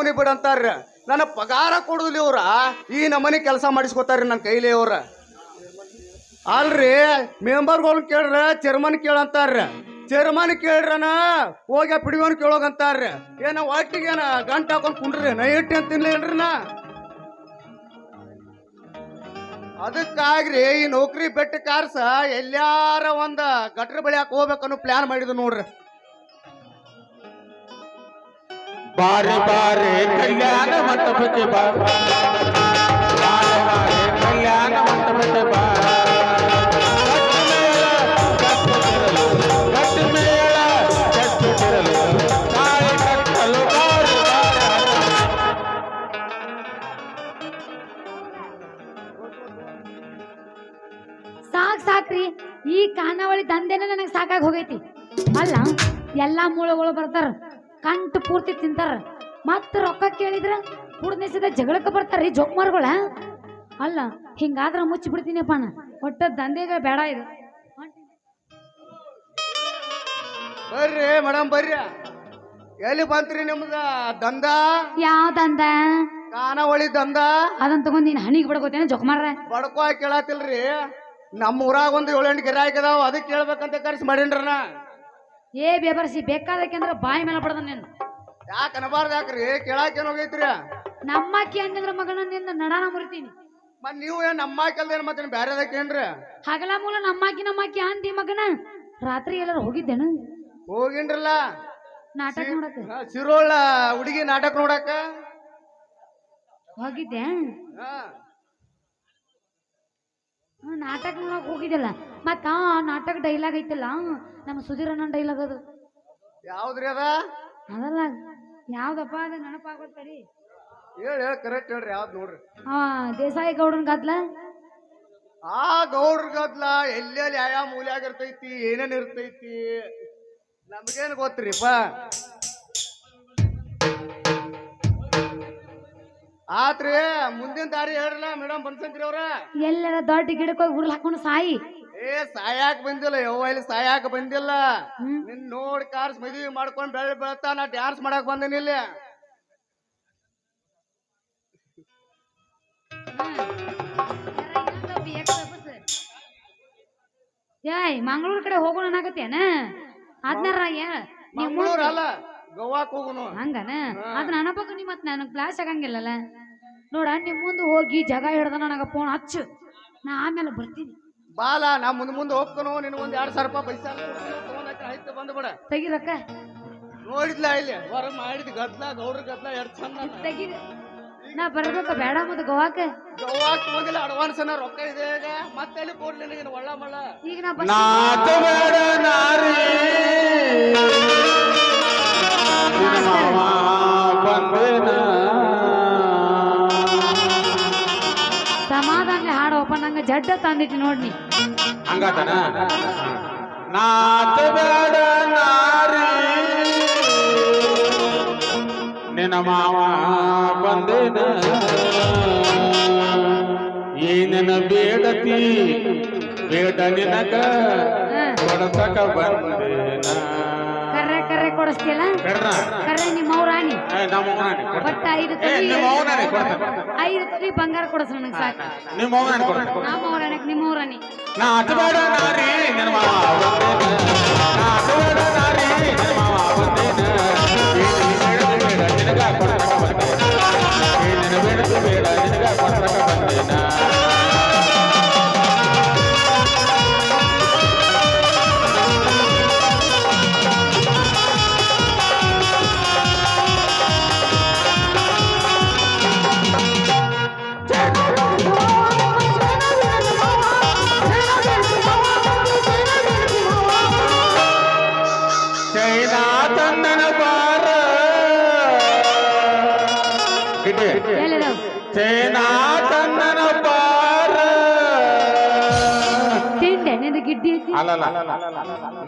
ಅವನಿ ಬಿಡಂತಾರ್ರಿ ನನ್ನ ಪಗಾರ ಕೊಡುದಿಲ್ಲ ಇವ್ರ. ಈ ನಮ್ಮನೆ ಕೆಲಸ ಮಾಡಿಸ್ಕೊತಾರ್ರಿ ನನ್ನ ಕೈಲಿ ಇವ್ರ. ಅಲ್ರಿ, ಮೆಂಬರ್ಗಳನ್ನ ಕೇಳ್ರ, ಚೇರ್ಮನ್ ಕೇಳಂತಾರ್ರಿ ಚೇರ್ಮನ್ ಕೇಳ್ರನ, ಹೋಗಿ ಪಿಡಿಯೋನ್ ಕೇಳೋಗಂತಾರ್ರಿ ಏನ ಒಟ್ಟಿಗೆ ಏನ ಗಂಟ ಹಾಕೊಂಡ್ ಕುಂಡ್ರಿ ನಾ ಇಟ್ಟಿ ಅಂತ ತಿನ್ಲೇನ್ರಿ ನಾ? ಅದಕ್ಕಾಗ್ರಿ ಈ ನೌಕರಿ ಬೆಟ್ಟ ಕಾರ್ಸ ಎಲ್ಲಾರ ಒಂದ ಗಟ್ರ ಬಳಿಯಾಕ ಹೋಗ್ಬೇಕನ್ನೋ ಪ್ಲಾನ್ ಮಾಡಿದ್ವಿ ನೋಡ್ರಿ. ಬಾರೆ ಬಾರೆ ಕಲ್ಯಾಣ ಮಂಟಪಕ್ಕೆ ಬಾ. ಬಾರೆ ಬಾರೆ ಕಲ್ಯಾಣ ಮಂಟಪಕ್ಕೆ ಬಾ. ಸಾಕ್ ಸಾಕ್ರಿ, ಈ ಕಾನಾವಳಿ ದಂಧೆನ ನನಗೆ ಸಾಕಾಗಿ ಹೋಗೈತಿ. ಅಲ್ಲ, ಎಲ್ಲಾ ಮೂಳಗಳು ಬರ್ತಾರ. ಕಂಟು ಪೂರ್ತಿ ತಿಂತಾರ. ಮತ್ತ ರೊಕ್ಕ ಕೇಳಿದ್ರ ಕುಡ್ನಿಸಿದ ಜಗಳಕ್ಕೆ ರೀ ಜೋಕ್ಮಾರ್ಗಳ. ಅಲ್ಲ ಹಿಂಗಾದ್ರ ಮುಚ್ಚಿ ಬಿಡ್ತೀನಿಪ್ಪ ನಾ ಒಟ್ಟ ದಂಧೆಗ ಬೇಡ ಇದು. ಬರ್ರಿ ಮೇಡಮ್ ಬರ್ರಿ. ಎಲ್ಲಿ ಬಂತ್ರಿ ನಿಮ್ದ ದಂದ ಯಾವ ದಂದ ಕಾನಾವಳಿ ದಂದ ಅದನ್ನ ತಗೊಂಡ್ ನೀನ್ ಹಣಿಗೆ ಬಡ್ಕೋತೇನೆ ಜೋಕ್ಮಾರ್ರ. ಬಡ್ಕೋ ಕೇಳತಿಲ್ರಿ ನಮ್ಮ ಊರಾಗ ಒಂದು ಏಳೆಂಟು ಗಿರಾಕಿ ಅದಾವ ಅದಕ್ಕೆ ಕೇಳ್ಬೇಕಂತ ಕರ್ಸಿ ಮಾಡೇನ್ರಿ ನಾ ಏ ಬೇಬರ್ಸಿ ಬೇಕಾದಕ್ಕೆ ಅಂದ್ರೆ ಬಾಯಿ ಮೇಲೆ ಬಡ್ದ ನೀನು. ಯಾಕೆ ಅನಬಾರ್ದು ಯಾಕ್ರಿ? ಕೇಳಾಕೇನ್ ಹೋಗೈತ್ರಿ? ನಮ್ಮಕ್ಕಿ ಅಂದ್ರ ಮಗನ ನಿನ್ನ ನಡಾನ ಮುರಿತೀನಿ. ಮತ್ ನೀವು ಏನ್ ನಮ್ಮ ಕೆಲ್ದೇನ್ ಮತ್ತೆ ಬ್ಯಾರೆದಕ್ಕೇನ್ರಿ ಹಗಲ ಮೂಲ ನಮ್ಮಕ್ಕಿ ನಮ್ಮಕ್ಕಿ ಅಂದಿ ಮಗನ. ರಾತ್ರಿ ಎಲ್ಲರೂ ಹೋಗಿದ್ದೇನು? ಹೋಗಿನ್ರಲ್ಲ. ನಾಟಕ ನೋಡಕ. ಸಿರೋಳ ಹುಡುಗಿ ನಾಟಕ ನೋಡಕ? ಹೋಗಿದ್ದೆ? ಹಾ. ನಾಟಕ ನೋಡಕ್ ಹೋಗಿದ್ದಿಲ್ಲ. ಮತ್ತ ಆ ನಾಟಕ ಡೈಲಾಗ್ ಐತಲ್ಲ ನಮ್ಮ ಸುಧೀರ್ ಅಣ್ಣ ಡೈಲಾಗ್ ಅದು. ಯಾವ್ದ್ರಿ ಅದ? ಅದಲ್ಲ ಯಾವ್ದಪ್ಪ ಅದು ನೆನಪಾಗೋತ್ತರಿ ಹೇಳಿ ಹೇಳಿ ಕರೆಕ್ಟ್ ಹೇಳ್ರಿ ಯಾವ್ದು ನೋಡ್ರಿ. ಆ ದೇಸಾಯಿ ಗೌಡನ್ ಗದ್ಲ? ಆ ಗೌಡ್ರ ಗದ್ಲ ಎಲ್ಲೆಲ್ಲಿ ಯಾವ ಮೂಲ್ಯಾಗ ಇರ್ತೈತಿ ಏನೇನ್ ಇರ್ತೈತಿ ನಮ್ಗೇನ್ ಗೊತ್ತ್ರಿಪ್ಪ ಆತ್ರಿ ಮುಂದಿನ ದಾರಿ ಹೇಳ್ರಲ್ಲ ಮೇಡಮ್ ಬನ್ಸಂತ್ರಿ ಅವ್ರ. ಎಲ್ಲರ ದೊಡ್ಡ ಗಿಡಕ್ಕೆ ಹೋಗಿ ಉರ್ಲ್ ಹಾಕೊಂಡು ಸಾಯಿ. ಏ ಸಾಯಾಕ ಬಂದಿಲ್ಲ ಯವ್ವ ಇಲ್ಲಿ ಸಾಯಾಕ್ ಬಂದಿಲ್ಲ. ನಿನ್ ನೋಡಿ ಕಾರ್ಸ್ ಮದುವೆ ಮಾಡ್ಕೊಂಡ್ ಬೆಳೆ ಬೆಳತಾ ನಾ ಡ್ಯಾನ್ಸ್ ಮಾಡಕ್ ಬಂದೇನಿ ಇಲ್ಲಿ. ಏಯ್ ಮಂಗಳೂರ್ ಕಡೆ ಹೋಗೋಣ ಅನ್ನಕತ್ತೇನ ನಿಮ್ಮ ಮಂಗಳೂರು ಅಲ್ಲ ಗೋವಾಕ್ ಹೋಗುನು. ಹಂಗನ? ಅದ್ ನನಪಕ್ಕ ನೀ ಮತ್ ನನಗ್ ಕ್ಲಾಸ್ ಆಗಂಗಿಲ್ಲಲ್ಲ. ನೋಡ ನಿಮ್ ಮುಂದೆ ಹೋಗಿ ಜಗ ಹಿಡ್ದ ನನಗ ಫೋನ್ ಹಚ್ಚು. ನಾ ಆಮೇಲೆ ಬರ್ತೀನಿ. ಬಾಲ ನಾ ಮುಂದ್ ಮುಂದೆ ಹೋಗ್ತಾನೋ ನಿನ್ ಒಂದ್ ಎರಡ್ ಸಾವಿರ ರೂಪಾಯಿ ಪೈಸಾ ಆಯ್ತು ಆಯ್ತು ಬಂದ್ಬಿಡ ತೆಗಿರಕ್ಕ ನೋಡಿದ್ಲ ಇಲ್ಲಿ? ಹೊರ ಮಾಡಿದ್ ಗದ್ಲ ಗೌಡ್ರ ಗದ್ಲ ಎರಡ್ ಚಂದ ತೆಗಿ ನಾ ಬರ್ಬೇಕ ಬೇಡ ಮತ್ತೆ ಗೋವಾಕ. ಗೋವಾಕ್ ಹೋಗಿಲ್ಲ ಅಡ್ವಾನ್ಸ್ ಅನ್ನ ರೊಕ್ಕ ಇದೆ ಈಗ. ಮತ್ತೆ ಎಲ್ಲಿ ಕೊಡ್ಲಿ ನಿನಗೆ ಒಳ್ಳ ಮಳ್ಳ ಈಗ ನಾ ಬಸ್ ನಾರಿ ನಿನ್ನ ಮಾವ ಬಂದೇನ ಓಪನ್ ನಂಗ ಜಡ್ಡ ತಂದಿಟ್ಟು ನೋಡ್ನಿ ಹಂಗಾತನ? ನಾಚಬೇಡ ನಾರಿ. ನಿನ್ನ ಮಾವ ಬಂದೇನ? ಏನೇನ ಬೇಡತಿ? ಬೇಡ ನಿನಗ ಬಂದೇನ ಕರ್ರೆ ಕೊಡಿಸ್ತಿಲ್ಲ ಕರೆ ಕರ್ರೆ ನಿಮ್ಮ ನಮ್ಮ. ಒಟ್ಟ ಐದು ತೊಲಿ ನಿಮ್ಮ. ಐದು ತೊಲಿ ಬಂಗಾರ ಕೊಡಸ್ ನನಗೆ ಸಾಕು ನಿಮ್ಮ ಕೊಡ್ತಾನೆ. ನಮ್ಮ ನಿಮ್ಮ ನಾ ನಾಚಬೇಡ ನಾರಿ ನಿನ್ನ ಮಾವ ಬಂದೇನ ನಾಚಬೇಡ ನಾರಿ ನಿನ್ನ ಮಾವ ಗಿಡ್ಡಿ ಹೇಳಿದವು ಪಾರ ತಿಂಡೆ ನಿಂದು ಗಿಡ್ಡಿ ಐತಿ? ಅಲ್ಲಲ್ಲ.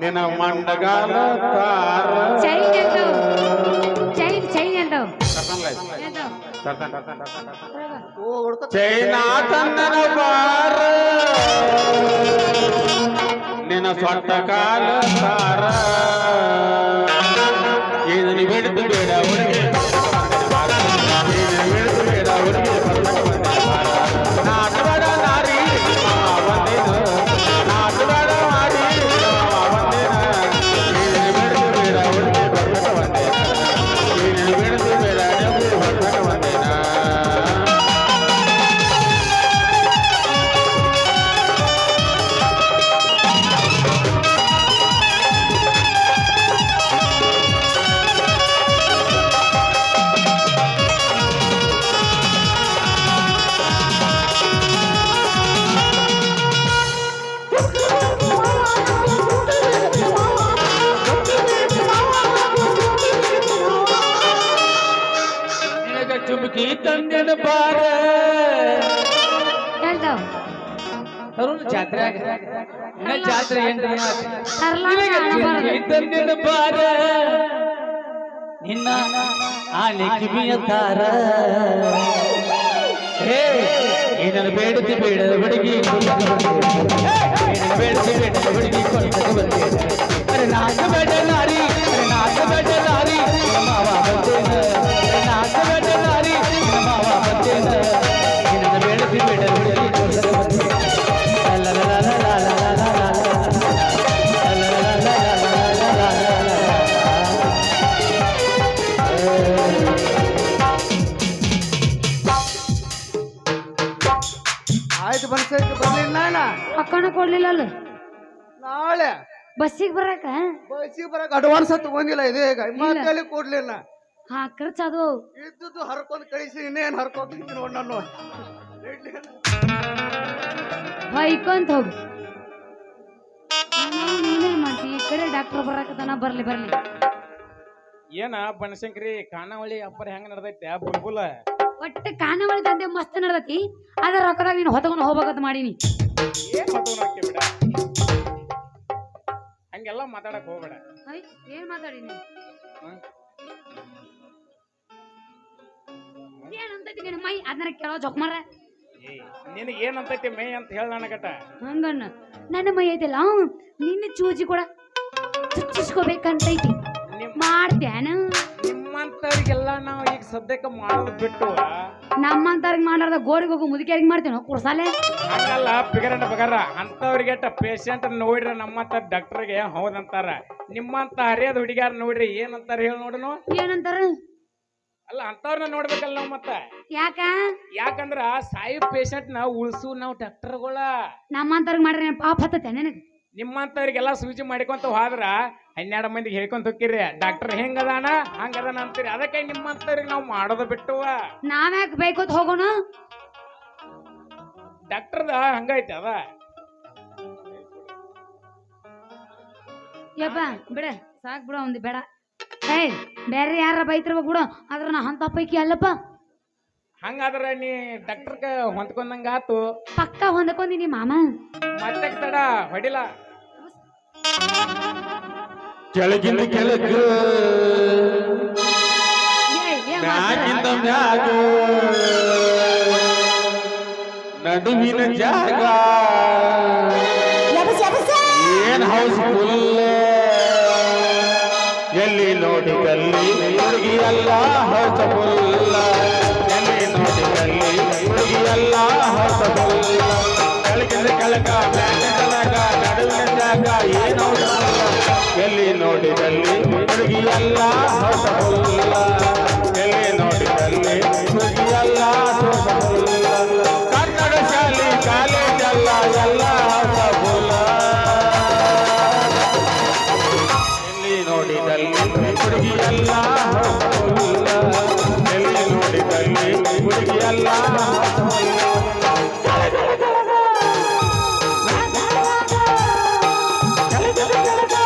ನಿನ್ನ ಮಂಡಗಾಲ ಕಾರ ಚೈನ್ ಎಂದವು ಚೈನ್ ಚೈನ್ ಎಂದವು ಎಂದವು ಓ ಹುಡ್ಕ ಚೈನಾ ನಿನ್ನ ಸೊಟ್ಟ ಕಾಲ ತಾರ. என்ன ಜಾತ್ರೆ ಏನ್ ಇದನ್ನ ಬಾರ ನಿನ್ನ ಆನೆ ಕಿವಿಯ ತಾರ ಹೇ ಇದನ್ನ ಬೇಡುತ್ತಿ ಬೇಡ ಬಡಗಿ ಬೇಡುತ್ತಿ ಬೇಡ ಬಡಗಿ ಕೊಂಡಕ್ಕೆ ಬಂದೆ ಅರೆ ನಾಟ ಬೇಡ ನಾರಿ ಅರೆ ನಾಟ ಬೇಡ ರೊಕ್ಕನ ಕೊಡ್ಲಿಲ್ಲ ಅಲ್ಲ ನಾಳೆ. ಬಸ್ಸಿಗೆ ಬರಾಕ? ಬಸ್ಸಿಗೆ ಬರಕ ಅಡ್ವಾನ್ಸ್ ತಗೊಂಡಿಲ್ಲ ಇದೆ. ಈಗ ಮತ್ತೆ ಕೊಡ್ಲಿಲ್ಲ. ಹಾ ಖರ್ಚ ಅದು ಇದ್ದದ್ದು ಹರ್ಕೊಂಡ್ ಕಳಿಸಿ ಇನ್ನೇನ್ ಹರ್ಕೊಂಡ್ ನೋಡ್ ನಾನು. ಹೊಯ್ಕೊಂತ ಹೋಗು. ನೀನೇನ್ ಮಾಡ್ತಿ? ಈ ಕಡೆ ಡಾಕ್ಟರ್ ಬರಾಕತ್ತಾನ ಬರ್ಲಿ ಬರ್ಲಿ. ಏನ ಬನಶಂಕರಿ ಖಾನಾವಳಿ ಅಪ್ಪರ ಹೆಂಗ ನಡ್ದೈತೆ? ಬುಲ್ಬುಲ. ಒಟ್ಟ ಖಾನಾವಳಿ ದಂಧೆ ಮಸ್ತ್ ನಡ್ದತಿ. ಅದ್ರ ರೊಕ್ಕದಾಗ ನೀನು ಹೊತ್ಕೊಂಡು ಹೋಗ್ಬೇಕಂತ ಮಾಡೀನಿ. ಏನ್ ಹೊತ್ತವನಕ್ಕೆ ಬಿಡ ಹಂಗೆಲ್ಲ ಮಾತಾಡಕ್ ಹೋಗ್ಬೇಡ. ಏನ್ ಮಾತಾಡಿ. ಏನಂತೈತಿ ನಿನ್ನ ಮೈ? ಅದನ್ನ ಕೇಳೋ ಜೊಕ್ಮಾರ ನಿನಗೆ ಏನಂತೈತಿ ಮೇ ಅಂತ ಹೇಳ ನನಗಟ ಹಂಗಣ್ಣ ನನ್ನ ಮೈ ಐತಿಲ್ಲ ನಿನ್ನ ಚೂಜಿ ಕೂಡ ಚುಚ್ಚಿಸ್ಕೋಬೇಕಂತೈತಿ. ಮಾಡ್ತೇನ ನಿಮ್ಮಂತವ್ರಿಗೆಲ್ಲ ನಾವು ಈಗ ಸದ್ಯಕ್ಕೆ ಮಾಡೋದು ಬಿಟ್ಟು ನಮ್ಮಂತವ್ರಿಗೆ ಮಾಡೋದ ಗೋರಿಗೆ ಹೋಗು ಮುದುಕಿಯರಿಗೆ ಮಾಡ್ತೇನೋ? ಕುರ್ಸಾಲೆ ಹಂಗಲ್ಲ ಪಿಗರಂಡ ಬಗರ ಅಂತವ್ರಿಗೆ ಪೇಷಂಟ್ ನೋಡ್ರಿ ನಮ್ಮಂತ ಡಾಕ್ಟರ್ಗೆ ಹೌದಂತಾರ ನಿಮ್ಮಂತ ಹರಿಯದ ಹುಡುಗ್ಯಾರ ನೋಡ್ರಿ ಏನಂತಾರ ಹೇಳಿ ನೋಡನು? ಏನಂತಾರ? ಅಲ್ಲ ಅಂತವ್ರನ್ನ ನೋಡ್ಬೇಕಲ್ಲ ನಾವು ಮತ್ತ? ಯಾಕ? ಯಾಕಂದ್ರ ಸಾಯಿ ಪೇಷಂಟ್ನ ಉಳ್ಸು ನಾವು ಡಾಕ್ಟರ್ಗಳ ನಮ್ಮಂತವ್ರಿಗೆ ಮಾಡ್ರಿ ಪಾಪ ಹತ್ತತೆ ನನಗೆ? ನಿಮ್ಮಂತವ್ರಿಗೆಲ್ಲ ಸೂಚಿ ಮಾಡಿಕೊಂತ ಹೋದ್ರ ಹನ್ನೆರಡು ಮಂದಿಗೆ ಹೇಳ್ಕೊಂತ ಹೋಗಿರಿ ಡಾಕ್ಟರ್ ಹೆಂಗದಾನ? ಹಂಗದಾನ ಅಂತೀರಿ. ಅದಕ್ಕೆ ನಿಮ್ಮಂತವ್ರಿಗೆ ನಾವು ಮಾಡೋದು ಬಿಟ್ಟು. ನಾವ್ಯಾಕೆ ಬೇಕು ಹೋಗೋಣ? ಡಾಕ್ಟರ್ದ ಹಂಗೈತೆ ಅದ. ಯಪ್ಪ ಬಿಡ. ಸಾಕ್ ಬಿಡ ಒಂದು ಬೇಡ. ಏಯ್ ಬೇರೆ ಯಾರ ಬೈತಿರ್ಬೇಕು ಬಿಡು. ಆದ್ರ ನಾ ಅಂತ ಪೈಕಿ ಅಲ್ಲಪ್ಪ. ಹಂಗಾದ್ರ ನೀ ಡಾಕ್ಟರ್ಕ ಹೊಂದ್ಕೊಂಡಂಗಾತು ಪಕ್ಕ ಹೊಂದ್ಕೊಂಡಿನಿ ಮಾಮ. ಮತ್ತೆ ತಡ ಹೊಡಿಲ. ಕೆಳಗಿನ ಕೆಳಗ. ಮ್ಯಾಗಿಂದ ಮ್ಯಾಗ. ನಡುವಿನ ಜಾಗ. ಏನ್ ಹೌಸ್ ಫುಲ್ ಎಲ್ಲಿ ನೋಡಿ ಕಲ್ಲಿ? ಅಲ್ಲ ಹೌಸ್ ಫುಲ್ಲ ತನಕ ಬ್ಯಾಟಿ ನಡುವಿನ ಜಾಗ ಏನೋ ಎಲ್ಲಿ ನೋಡಿದಲ್ಲಿ ಹುಡುಗಿಯಲ್ಲ ಹೊಸ Thank you.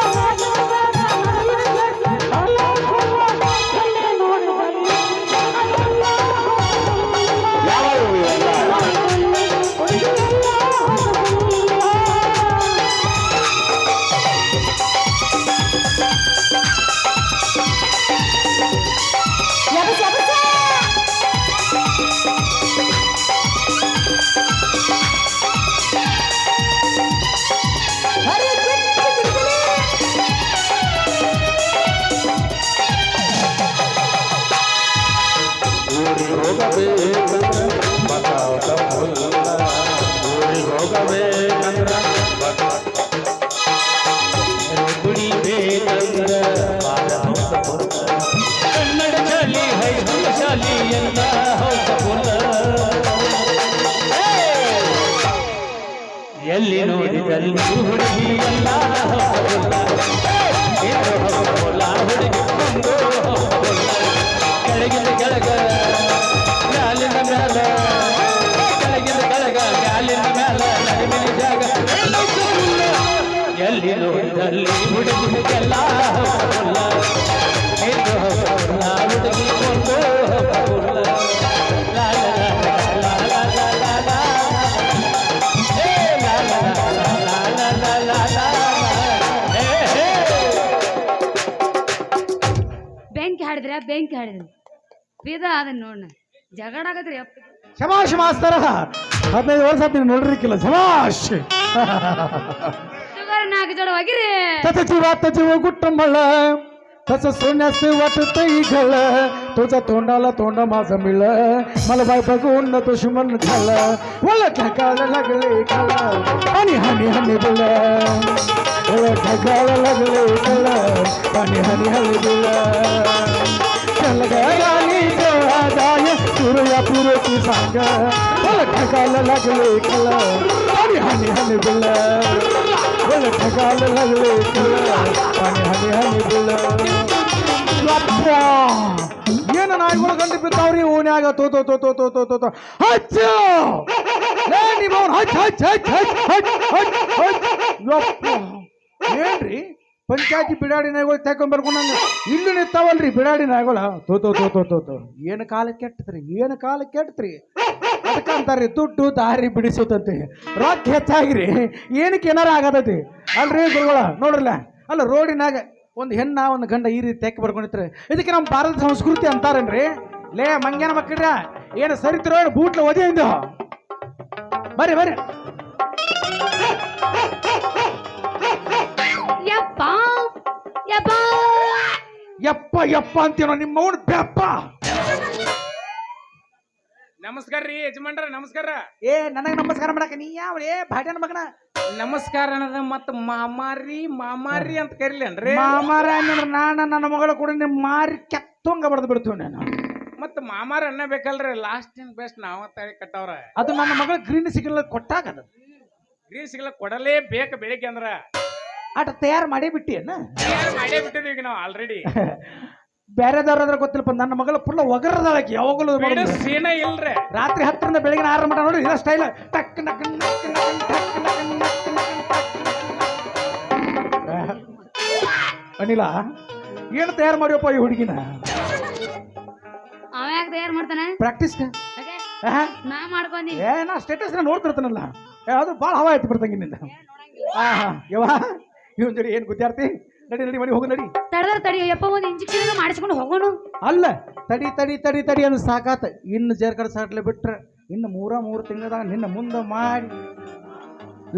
ಬೆಂಕಿ ಹಾಡಿದ್ರಿ ಬಿದ ಅದನ್ನ ನೋಡ ಜಗಳ ಆಗದ್ರಿ ಅಪ್ಪ ಶಮಾಶ್ ಮಾಸ್ತರ ಹದಿನೈದು ವರ್ಷ ಆತ್ ನೀನು ನೋಡಿರ್ಕಿಲ್ಲ ಶಮಾಶ್ ಶುಗರ್ ನಾಲ್ಕು ಜೋಡ ಹೋಗಿರಿ ತಸ ಜೀವ ಜೀವ कुटुंबाला तसं सोन्याचे वाटत घळ तुझा तोंडाला तोंड माझं मिळ मला बाय बघून दुश्मन झाला मला ढगायला लागले कळ आणि हानी हानी बोल मला ढगायला लागले कळ आणि हानी हानी बोल चल गाणी जाय पुरया पुरती सांग मला ढगायला लागले कळ आणि हानी हानी बोल मला ढगायला लागले कळ आणि हानी हानी बोल ಯಪ್ಪ ಏನು ನಾಯಿಗಳು ಗಂಡು ಬಿದ್ದಾವ್ರಿ ಓನ್ಯಾಗ ತೋ ತೋ ತೋ ತೋ ತೋ ತೋ ತೋ ತೋ ಹಚ್ಚ ಲೇ ನೀವು ಹಚ್ ಹಚ್ ಹಚ್ ಹಚ್ ಹಚ್ ಹಚ್ ಹಚ್ ಯಪ್ಪ ಏನ್ರಿ ಪಂಚಾಯತಿ ಬಿಡಾಡಿ ನಾಯಿಗಳು ತಗೊಂಡ್ಬರ್ಕೊಂಡಂಗ ಇಲ್ಲಿ ನಿಂತಾವಲ್ರಿ ಬಿಡಾಡಿ ನಾಯಿಗಳು. ತೋ ತೋ ತೋ ತೋ ತೋ ಏನು ಕಾಲ ಕೆಟ್ಟತ್ರಿ ಏನು ಕಾಲ ಕೆಟ್ಟತ್ರಿ ಅದಕ್ಕೆ ಅಂತಾರ್ರಿ, ದುಡ್ಡು ದಾರಿ ಬಿಡಿಸುತ್ತಂತೆ. ರೊಕ್ಕ ಹೆಚ್ಚಾಗಿರಿ. ಏನಕ್ಕೆ ಏನಾರ ಆಗತೈತಿ? ಅಲ್ರಿ ಗುರುಗಳ, ನೋಡ್ರಲ್ಲ. ಅಲ್ಲ, ರೋಡಿನಾಗ ಒಂದು ಹೆಣ್ಣ, ಒಂದು ಗಂಡ ಈ ರೀತಿ ತೆಕ್ಕ ಬರ್ಕೊಂಡಿತ್ರಿ ಇದಕ್ಕೆ ನಮ್ಮ ಭಾರತ ಸಂಸ್ಕೃತಿ ಅಂತಾರನ್ರಿ? ಲೇ, ಮಂಗ್ಯಾನ ಮಕ್ಕಳ್ರ ಏನು ಸರಿತಿರೋ ಬೂಟ್ಲ ಇಂದು ಬರ್ರಿ ಬರ್ರಿ. ಯಪ್ಪ ಯಪ್ಪ ಅಂತೀನೋ ನಿಮ್ಮ ಅವನು ಬೆಪ್ಪ. ನಮಸ್ಕಾರ ರೀ ಯಜಮಾನ್ರ ನಮಸ್ಕಾರ. ಏ ನನಗೆ ನಮಸ್ಕಾರ ಮಾಡಕ ನೀ ಯಾವ ಏ ಭಾಟ್ಯನ ಮಗನ. ನಮಸ್ಕಾರ ಅನ್ನೋದ ಮತ್ತ ಮಾಮಾರಿ ಮಾಮಾರಿ ಅಂತ ಕರಿಲೇನ್ರಿ? ಮಾಮಾರ ಅಂದ್ರೆ ನಾನು ನನ್ನ ಮಗಳ ಕೂಡ ನಿಮ್ಮ ಮಾರಿ ಕೆತ್ತಂಗ ಬಡ್ದು ಬಿಡ್ತೀವಿ ನಾನು. ಮತ್ತ ಮಾಮಾರ ಅನ್ನಬೇಕಲ್ರಿ ಲಾಸ್ಟ್ ಇನ್ ಬೆಸ್ಟ್ ನಾವ ತಳಿ ಕಟ್ಟವ್ರ. ಅದು ನನ್ನ ಮಗಳ ಗ್ರೀನ್ ಸಿಗ್ಲ ಕೊಟ್ಟಾಗ ಅದು. ಕೊಡಲೇ ಬೇಕ ಬೆಳಿಗ್ಗೆ ಅಂದ್ರ. ಆಟ ತಯಾರು ಮಾಡೇ ಬಿಟ್ಟಿಯನ್ನ ಮಾಡೇ ಮಾಡೇ ಈಗ ನಾವು ಆಲ್ರೆಡಿ ಬೇರೆದವ್ರಾದ್ರೆ ಗೊತ್ತಿಲ್ಲಪ್ಪ ನನ್ನ ಮಗಳ ಫುಲ್ ಒಗರದಾಳಕ್ಕೆ ಯಾವಾಗಲೂ ಮಾಡೋದು. ಸೀನ ಇಲ್ರಿ ರಾತ್ರಿ ಹತ್ತರಿಂದ ಬೆಳಗಿನ ಆರು ಮಟ ನೋಡಿ ಇದ ಸ್ಟೈಲ್ ಟಕ್ ನಕ್ ನಕ್ ನಕ್ ಟಕ್ ನಕ್ ನಕ್ ನಕ್ ನಕ್. ಅನಿಲ ಏನು ತಯಾರು ಮಾಡಿಯಪ್ಪ ಈ ಹುಡುಗಿನ ಅವ ಯಾಕೆ ತಯಾರು ಮಾಡ್ತಾನೆ ಪ್ರಾಕ್ಟೀಸ್? ನಾ ಮಾಡ್ಕೊಂಡಿ ಏ ನಾ ಸ್ಟೇಟಸ್ ನೋಡ್ತಿರ್ತಾನಲ್ಲ ಯಾವ್ದು ಬಾಳ ಭಾಳ ಹವಾ ಆಯ್ತು ಬಿಡ್ತಂಗಿನಿಂದ ಹಾ ಹಾ ಯವ್ವ ಇವನ್ ಜೋಡಿ ಏನು ಗುದ್ದಾರ್ತಿ ನಡಿ ನಡಿ ಮನೆ ಹೋಗು ನಡಿ. ತಡದ್ರ ತಡಿ ಅಯ್ಯಪ್ಪ ಒಂದು ಇಂಜೆಕ್ಷನ್ ಮಾಡಿಸ್ಕೊಂಡು ಹೋಗೋಣ ಅಲ್ಲ ತಡಿ ತಡಿ ತಡಿ ತಡಿ ಅನ್ನೋ ಸಾಕಾತ. ಇನ್ನು ಜೇರ್ಕಡೆ ಸಾಟ್ಲೆ ಬಿಟ್ರೆ ಇನ್ನು ಮೂರ ಮೂರು ತಿಂಗಳದಾಗ ನಿನ್ನ ಮುಂದೆ ಮಾಡಿ.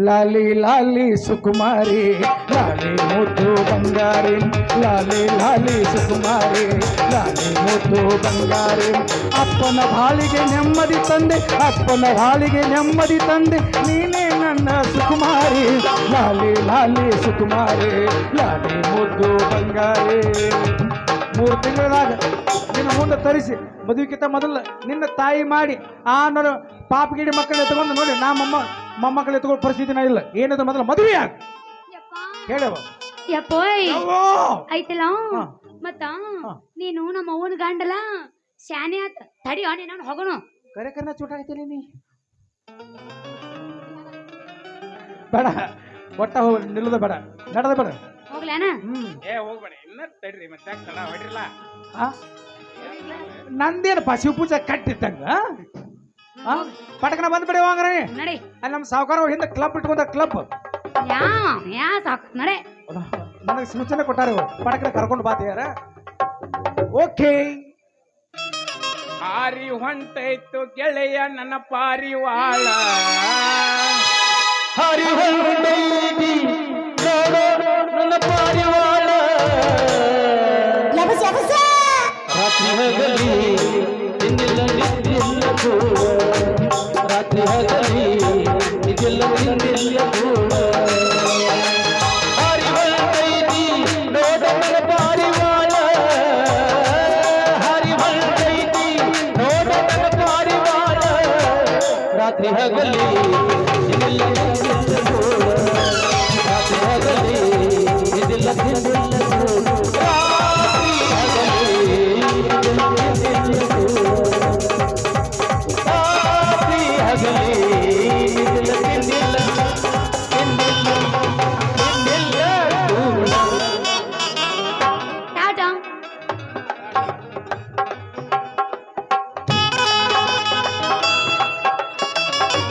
ಲಾಲಿ ಲಾಲಿ ಸುಕುಮಾರಿ, ಲಾಲಿ ಮುದ್ದು ಬಂಗಾರಿ, ಲಾಲಿ ಲಾಲಿ ಸುಕುಮಾರಿ, ಲಾಲಿ ಮುದ್ದು ಬಂಗಾರಿ. ಅಪ್ಪನ ಬಾಳಿಗೆ ನೆಮ್ಮದಿ ತಂದೆ, ಅಪ್ಪನ ಬಾಳಿಗೆ ನೆಮ್ಮದಿ ತಂದೆ, ನೀನೇ ನನ್ನ ಸುಕುಮಾರಿ, ಲಾಲಿ ಲಾಲಿ ಸುಕುಮಾರಿ, ಲಾಲಿ ಮುದ್ದು ಬಂಗಾರಿ. ಮೂರು ತಿಂಗಳದಾಗ ನಿನ್ನ ಮುಂದೆ ತರಿಸಿ ಮದುವೆಗಿಂತ ಮೊದಲು ನಿನ್ನ ತಾಯಿ ಮಾಡಿ ಆ ಪಾಪ ಪಾಪಗಿಡಿ ಮಕ್ಕಳು ಎತ್ಕೊಂಡು ನೋಡಿ ನಮ್ಮಮ್ಮ ಮೊಮ್ಮ ಮೊಮ್ಮಕ್ಕಳು ಎತ್ಕೊಳ್ಳೋ ಪರಿಸ್ಥಿತಿ ನಾ ಇಲ್ಲ. ಏನದ ಮೊದಲು ಮದುವೆ ಆಗ. ಹೇಳವ ಯವ್ವೋ! ಐತಲ್ಲ. ಮತ್ತ? ನೀನು ನಮ್ಮ ಅವ್ವನ ಗಂಡಲ ಶಾನೆ ಆತ. ತಡಿ ಅವನೇ ನಾನು ಹೋಗೋಣ ಕರೆ ಕರ್ನ ಚೂಟಾಗೈತಿಲ್ಲ ನೀ. ಬೇಡ. ಒಟ್ಟ ಹೋಗ್ ನಿಲ್ಲದ ಬೇಡ. ನಡೆದ ಬೇಡ. ಹೋಗ್ಲೇನ? ಏ ಹೋಗ್ಬೇಡ. ಇನ್ನ ತಡ್ರಿ ಮತ್ತೆ ತಡ ಹೊಡಿರಲ್ಲ? ನಂದೇನಪ್ಪ ಶಿವಪೂಜೆ ಕಟ್ಟಿಟ್ಟಂಗ? ಪಟಕನ ಬಂದ್ಬಿಡಿ ಹೋಗ್ರಿ. ನಡಿ. ಅಲ್ಲಿ ನಮ್ಮ ಸಾವುಕಾರ ಹಿಂದೆ ಕ್ಲಬ್ ಇಟ್ಕೊಂಡ ಕ್ಲಬ್ ಯಾ ಯಾ ಸಾಕು. ನಡೆ. ನನಗೆ ಸೂಚನೆ ಕೊಟ್ಟಾರ ಪಟಕನ ಕರ್ಕೊಂಡು ಬಾತಿಯಾರ ಓಕೆ. ಹಾರಿ ಹೊಂಟೈತು ಗೆಳೆಯ ನನ್ನ ಪಾರಿವಾಳ. ಹರಿಹರೈತಿ